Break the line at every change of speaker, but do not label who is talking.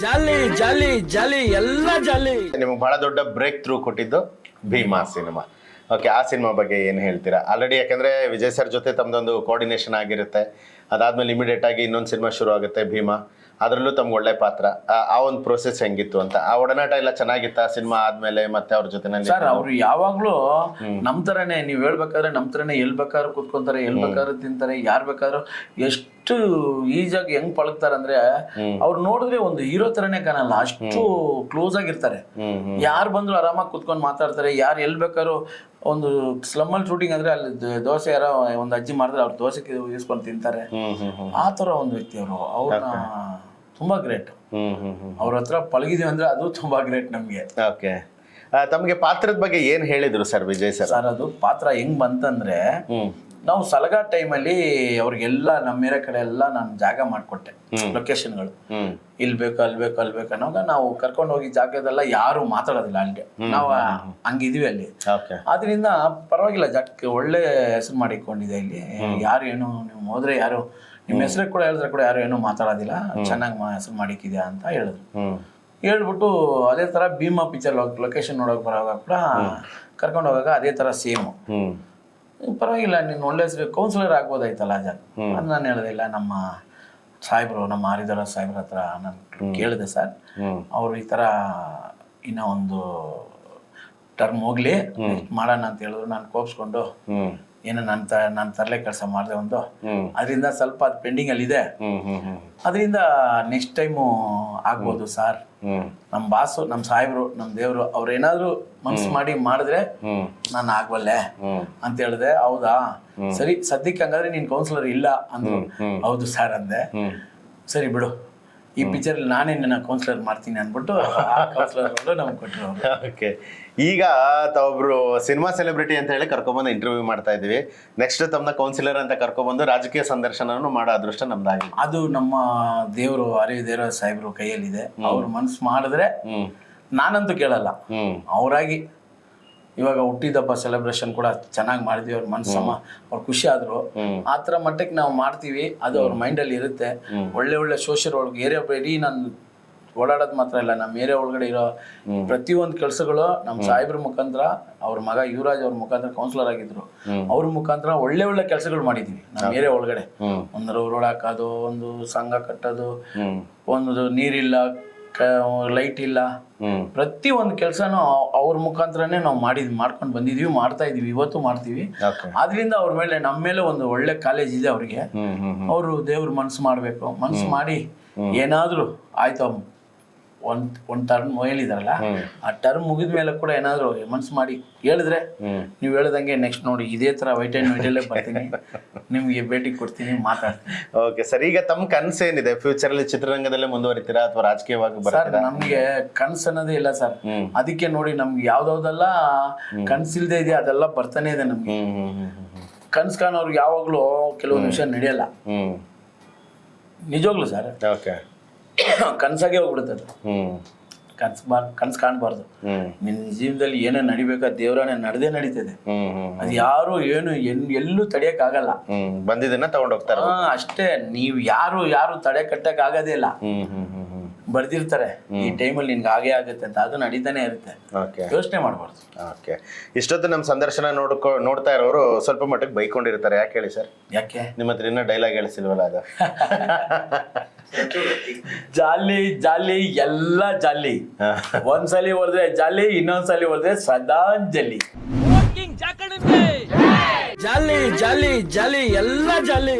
ಜಾಲಿ ಜಾಲಿ ಜಾಲಿ ಎಲ್ಲ ಜಾಲಿ.
ನಿಮಗೆ ಬಹಳ ದೊಡ್ಡ ಬ್ರೇಕ್ ಥ್ರೂ ಕೊಟ್ಟಿದ್ದು ಭೀಮಾ ಸಿನಿಮಾ. ಓಕೆ ಆ ಸಿನಿಮಾ ಬಗ್ಗೆ ಏನು ಹೇಳ್ತೀರಾ? ಆಲ್ರೆಡಿ ಯಾಕಂದ್ರೆ ವಿಜಯ್ ಸರ್ ಜೊತೆ ತಮ್ಮದೊಂದು ಕೋಆರ್ಡಿನೇಷನ್ ಆಗಿರುತ್ತೆ. ಅದಾದ್ಮೇಲೆ ಇಮಿಡಿಯೇಟ್ ಆಗಿ ಇನ್ನೊಂದು ಸಿನಿಮಾ ಶುರು ಆಗುತ್ತೆ ಭೀಮಾ. ಅದರಲ್ಲೂ ತಮ್ಗೆ ಒಳ್ಳೆ ಪಾತ್ರ. ಆ- ಆ ಒಂದು ಪ್ರೋಸೆಸ್ ಹೆಂಗಿತ್ತು ಅಂತ. ಆ ಒಡನಾಟ ಎಲ್ಲ ಚೆನ್ನಾಗಿತ್ತ ಸಿನಿಮಾ ಆದ್ಮೇಲೆ ಮತ್ತೆ ಅವ್ರ ಜೊತೆ
ಸರ್ ಅವ್ರು ಯಾವಾಗ್ಲೂ ನಮ್ ತರನೇ ನೀವ್ ಹೇಳ್ಬೇಕಾದ್ರೆ ನಮ್ ತರನೇ ಎಲ್ ಬೇಕಾದ್ರೂ ಕುತ್ಕೊಂತಾರೆ ಎಲ್ ಬೇಕಾದ್ರೂ ತಿಂತಾರೆ ಯಾರ್ ಬೇಕಾದ್ರೂ ಎಷ್ಟು ಈಜಾಗಿ ಹೆಂಗ್ ಪಳಗ್ತಾರೆ ಅಂದ್ರೆ ಅವ್ರು ನೋಡಿದ್ರೆ ಒಂದು ಹೀರೋ ತರನೇ ಕಾಣಲ್ಲ ಅಷ್ಟು ಕ್ಲೋಸ್ ಆಗಿರ್ತಾರೆ. ಯಾರು ಬಂದ್ರು ಆರಾಮಾಗಿ ಕುತ್ಕೊಂಡು ಮಾತಾಡ್ತಾರೆ ಯಾರು ಎಲ್ ಬೇಕಾದ್ರು ಒಂದು ಸ್ಲಮ್ಮಲ್ಲಿ ಶೂಟಿಂಗ್ ಅಂದ್ರೆ ಅಲ್ಲಿ ದೋಸೆ ಯಾರೋ ಒಂದು ಅಜ್ಜಿ ಮಾಡಿದ್ರೆ ಅವ್ರು ದೋಸೆ ಇಸ್ಕೊಂಡು ತಿಂತಾರೆ. ಆ ತರ ಒಂದು ವ್ಯಕ್ತಿ ಅವರು. ಅವ್ರನ್ನ ತುಂಬಾ ಗ್ರೇಟ್ ಅವ್ರ ಹತ್ರ ಪಳಗಿದೀವಿ ಅಂದ್ರೆ ಅದು ತುಂಬಾ ಗ್ರೇಟ್ ನಮ್ಗೆ.
ಓಕೆ. ತಮಗೆ ಪಾತ್ರದ ಬಗ್ಗೆ ಏನ್ ಹೇಳಿದ್ರು ಸರ್ ವಿಜಯ್ ಸರ್?
ಸರ್ ಅದು ಪಾತ್ರ ಹೆಂಗ್ ಬಂತಂದ್ರೆ ನಾವು ಸಲಗಾ ಟೈಮಲ್ಲಿ ಅವ್ರಿಗೆಲ್ಲ ನಮ್ಮ ಏರಿಯಾ ಕಡೆ ಎಲ್ಲ ನಾನು ಜಾಗ ಮಾಡಿಕೊಟ್ಟೆ ಲೊಕೇಶನ್ಗಳು ಇಲ್ಲಿ ಬೇಕು ಅಲ್ಲಿ ಬೇಕು ಅಲ್ಲಿ ಬೇಕು ಅನ್ನೋವಾಗ ನಾವು ಕರ್ಕೊಂಡು ಹೋಗಿ ಜಾಗದೆಲ್ಲ ಯಾರು ಮಾತಾಡೋದಿಲ್ಲ ಅಲ್ಲಿಗೆ. ನಾವು ಹಂಗಿದೀವಿ ಅಲ್ಲಿ. ಅದರಿಂದ ಪರವಾಗಿಲ್ಲ ಜಾಗಕ್ಕೆ ಒಳ್ಳೆ ಹೆಸರು ಮಾಡಿಕೊಂಡಿದೆ ಇಲ್ಲಿ. ಯಾರು ಏನು ನೀವು ಹೋದ್ರೆ ಯಾರು ನಿಮ್ಮ ಹೆಸರು ಕೂಡ ಹೇಳಿದ್ರೆ ಕೂಡ ಯಾರು ಏನು ಮಾತಾಡೋದಿಲ್ಲ. ಚೆನ್ನಾಗಿ ಹೆಸರು ಮಾಡಿಕ್ಕಿದ್ಯಾ ಅಂತ ಹೇಳಿದ್ರು. ಹೇಳ್ಬಿಟ್ಟು ಅದೇ ತರ ಭೀಮಾ ಪಿಕ್ಚರ್ ಲೊಕೇಶನ್ ನೋಡೋಕೆ ಬರೋವಾಗ ಕೂಡ ಕರ್ಕೊಂಡು ಹೋಗಾಗ ಅದೇ ತರ ಸೇಮ್ ಪರವಾಗಿಲ್ಲ ನೀನು ಒಳ್ಳೆ ಕೌನ್ಸಿಲರ್ ಆಗ್ಬೋದಾಯ್ತಲ್ಲ ಅಜಾನ್ ಅದು ನಾನು ಹೇಳಿದೆ ಇಲ್ಲ ನಮ್ಮ ಸಾಹೇಬರು ನಮ್ಮ ಹರಿದರ ಸಾಹೇಬ್ರ ಹತ್ರ ನಾನು ಕೇಳಿದೆ ಸರ್. ಅವರು ಈ ಥರ ಇನ್ನೂ ಒಂದು ಟರ್ಮ್ ಹೋಗ್ಲಿ ಮಾಡೋಣ ಅಂತ ಹೇಳಿದ್ರು ನಾನು ಕೋಪಿಸ್ಕೊಂಡು ಏನೋ ನಾನು ತ ನಾನು ತರಲೆ ಕೆಲಸ ಮಾಡಿದೆ ಒಂದು. ಅದರಿಂದ ಸ್ವಲ್ಪ ಅದು ಪೆಂಡಿಂಗಲ್ಲಿ ಇದೆ.
ಹ್ಮ್ ಹ್ಮ್ ಹ್ಮ್.
ಅದರಿಂದ ನೆಕ್ಸ್ಟ್ ಟೈಮು ಆಗ್ಬೋದು ಸರ್. ನಮ್ಮ ಬಾಸು ನಮ್ಮ ಸಾಹೇಬರು ನಮ್ಮ ದೇವರು ಅವ್ರೇನಾದ್ರು ಮನ್ಸು ಮಾಡಿ ಮಾಡಿದ್ರೆ ನಾನು ಆಗ್ಬಲ್ಲೆ ಅಂತ ಹೇಳಿದೆ ಹೌದಾ? ಸರಿ ಸದ್ಯಕ್ಕೆ ಹಂಗಾದ್ರೆ ನೀನ್ ಕೌನ್ಸಿಲರ್ ಇಲ್ಲ ಅಂದ್ರು. ಹೌದು ಸರ್ ಅಂದೆ. ಸರಿ ಬಿಡು. ಈ ಪಿಕ್ಚರ್ ನಾನೇ ನನ್ನ ಕೌನ್ಸಿಲರ್ ಮಾಡ್ತೀನಿ ಅಂದ್ಬಿಟ್ಟು ಕೌನ್ಸಿಲರ್ ನಮ್ಗೆ ಕೊಟ್ಟರು
ಓಕೆ. ಈಗ ತಾವೊಬ್ರು ಸಿನಿಮಾ ಸೆಲೆಬ್ರಿಟಿ ಅಂತ ಹೇಳಿ ಕರ್ಕೊಬಂದು ಇಂಟರ್ವ್ಯೂ ಮಾಡ್ತಾ ಇದೀವಿ ನೆಕ್ಸ್ಟ್ ತಮ್ಮನ್ನ ಕೌನ್ಸಿಲರ್ ಅಂತ ಕರ್ಕೊಬಂದು ರಾಜಕೀಯ ಸಂದರ್ಶನವನ್ನು ಮಾಡೋ ಅದೃಷ್ಟ ನಮ್ದಾಗಿ
ಅದು ನಮ್ಮ ದೇವರು ಅರಿವು ದೇವರ ಸಾಹೇಬ್ರು ಕೈಯಲ್ಲಿದೆ. ಅವ್ರು ಮನ್ಸು ಮಾಡಿದ್ರೆ ನಾನಂತೂ ಕೇಳಲ್ಲ. ಅವರಾಗಿ ಇವಾಗ ಹುಟ್ಟಿದಬ್ಬ ಸೆಲೆಬ್ರೇಷನ್ ಕೂಡ ಚೆನ್ನಾಗಿ ಮಾಡಿದ್ವಿ. ಅವ್ರ ಮನ್ಸಮ್ಮ ಅವ್ರು ಖುಷಿ ಆದ್ರು. ಆ ಥರ ಮಟ್ಟಕ್ಕೆ ನಾವು ಮಾಡ್ತೀವಿ. ಅದು ಅವ್ರ ಮೈಂಡಲ್ಲಿ ಇರುತ್ತೆ. ಒಳ್ಳೆ ಒಳ್ಳೆ ಸೋಷಿಯಲ್ ಒಳಗೆ ಏರಿಯಾ ಇಡೀ ನಾನು ಓಡಾಡೋದು ಮಾತ್ರ ಇಲ್ಲ ನಮ್ಮ ಏರಿಯಾ ಒಳಗಡೆ ಇರೋ ಪ್ರತಿಯೊಂದು ಕೆಲಸಗಳು ನಮ್ಮ ಸಾಹೇಬ್ರ ಮುಖಾಂತರ ಅವ್ರ ಮಗ ಯುವರಾಜ್ ಅವ್ರ ಮುಖಾಂತರ ಕೌನ್ಸಿಲರ್ ಆಗಿದ್ರು. ಅವ್ರ ಮುಖಾಂತರ ಒಳ್ಳೆ ಒಳ್ಳೆ ಕೆಲಸಗಳು ಮಾಡಿದೀವಿ ನಮ್ಮ ಏರಿಯಾ ಒಳಗಡೆ. ಒಂದು ರೋಡ್ ಹಾಕೋದು ಒಂದು ಸಂಘ ಕಟ್ಟೋದು ಒಂದು ನೀರಿಲ್ಲ ಲೈಟ್ ಇಲ್ಲ. ಪ್ರತಿ ಒಂದು ಕೆಲಸನೂ ಅವ್ರ ಮುಖಾಂತರನೇ ನಾವು ಮಾಡಿದ್ ಮಾಡ್ಕೊಂಡು ಬಂದಿದೀವಿ ಮಾಡ್ತಾ ಇದೀವಿ ಇವತ್ತು ಮಾಡ್ತೀವಿ.
ಅದ್ರಿಂದ
ಆದ್ರಿಂದ ಅವ್ರ ಮೇಲೆ ನಮ್ಮ ಮೇಲೆ ಒಂದು ಒಳ್ಳೆ ಕಾಲೇಜ್ ಇದೆ ಅವ್ರಿಗೆ. ಅವರು ದೇವ್ರ ಮನ್ಸು ಮಾಡಬೇಕು. ಮನ್ಸು ಮಾಡಿ ಏನಾದರೂ ಆಯ್ತು. ಒಂದ್ ಒಂದ್ ಟರ್ಮ್ ಹೇಳಿದಾರಲ್ಲ ಆ ಟರ್ಮ್ ಮುಗಿದ ಮೇಲೆ ಕೂಡ ಏನಾದ್ರು ಮನ್ಸ್ ಮಾಡಿ ಹೇಳಿದ್ರೆ ನೀವು ಹೇಳ್ದಂಗೆ ನೆಕ್ಸ್ಟ್ ನೋಡಿ ಇದೇ ತರ ವೈಟ್ ಆ್ಯಂಡ್ ವೈಟಲ್ಲೇ ಬರ್ತೀನಿ. ನಿಮ್ಗೆ ಭೇಟಿ ಕೊಡ್ತೀನಿ ಮಾತಾಡ್ತೀನಿ.
ಓಕೆ ಸರ್ ಈಗ ತಮ್ಮ ಕನಸು ಏನಿದೆ? ಫ್ಯೂಚರ್ ಅಲ್ಲಿ ಚಿತ್ರರಂಗದಲ್ಲೇ ಮುಂದುವರಿತೀರಾ ಅಥವಾ ರಾಜಕೀಯವಾಗಿ
ಸರ್ ನಮಗೆ ಕನ್ಸು ಅನ್ನೋದೇ ಇಲ್ಲ ಸರ್ ಅದಕ್ಕೆ ನೋಡಿ ನಮ್ಗೆ ಯಾವ್ದಾವ್ದೆಲ್ಲ ಕನ್ಸಿಲ್ದೇ ಇದೆ ಅದೆಲ್ಲ ಬರ್ತಾನೆ ಇದೆ ನಮ್ಗೆ. ಕನ್ಸ್ ಕಾಣೋರ್ಗೆ ಯಾವಾಗ್ಲೂ ಕೆಲವೊಂದು ವಿಷಯ ನಡೆಯಲ್ಲ.
ನಿಜವಾಗ್ಲೂ
ನಿಜವಾಗ್ಲು ಸರ್
ಓಕೆ
ಕನ್ಸಾಗೆ ಹೋಗ್ಬಿಡುತ್ತೆ ಕನ್ಸ್ ಕನ್ಸ್ ಕಾಣಬಾರ್ದು. ನಿನ್ನ ಜೀವನದಲ್ಲಿ ಏನೇ ನಡಿಬೇಕಾ ದೇವರನೇ ನಡೆದೇ ನಡೀತದೆ. ಅದು ಯಾರು ಏನು ಎಲ್ಲೂ ತಡೆಯಕ್
ಆಗಲ್ಲ ಬಂದಿದ್ದನ್ನ ತಗೊಂಡ್ ಹೋಗ್ತಾರ
ಅಷ್ಟೇ. ನೀವು ಯಾರು ಯಾರು ತಡೆ ಕಟ್ಟಕ್ ಆಗೋದೇ ಬರ್ದಿರ್ತಾರೆ. ಈ ಟೈಮಲ್ಲಿ ನಿನ್ಗೆ ಹಾಗೆ ಆಗುತ್ತೆ ಅಂತ ಅದು ನಡೀತಾನೆ ಇರುತ್ತೆ.
ಓಕೆ.
ಯೋಚನೆ ಮಾಡಬಾರ್ದು.
ಓಕೆ. ಇಷ್ಟೊತ್ತು ನಮ್ಮ ಸಂದರ್ಶನ ನೋಡ್ಕೊ ನೋಡ್ತಾ ಇರೋರು ಸ್ವಲ್ಪ ಮಟ್ಟಿಗೆ ಬೈಕೊಂಡಿರ್ತಾರೆ. ಯಾಕೆ ಹೇಳಿ ಸರ್?
ಯಾಕೆ?
ನಿಮ್ಮ ಹತ್ರ ಇನ್ನೂ ಡೈಲಾಗ್ ಹೇಳಿಸಿಲ್ವಲ್ಲ ಅದು?
ಜಾಲಿ ಜಾಲಿ ಎಲ್ಲ ಜಾಲಿ. ಒಂದ್ಸಲಿ ಹೊಡೆದ್ರೆ ಜಾಲಿ ಇನ್ನೊಂದ್ಸಲಿ ಹೊಡೆದ್ರೆ ಸದಾಂಜಲಿ.
ಜಾಲಿ ಜಾಲಿ ಜಾಲಿ ಎಲ್ಲ ಜಾಲಿ.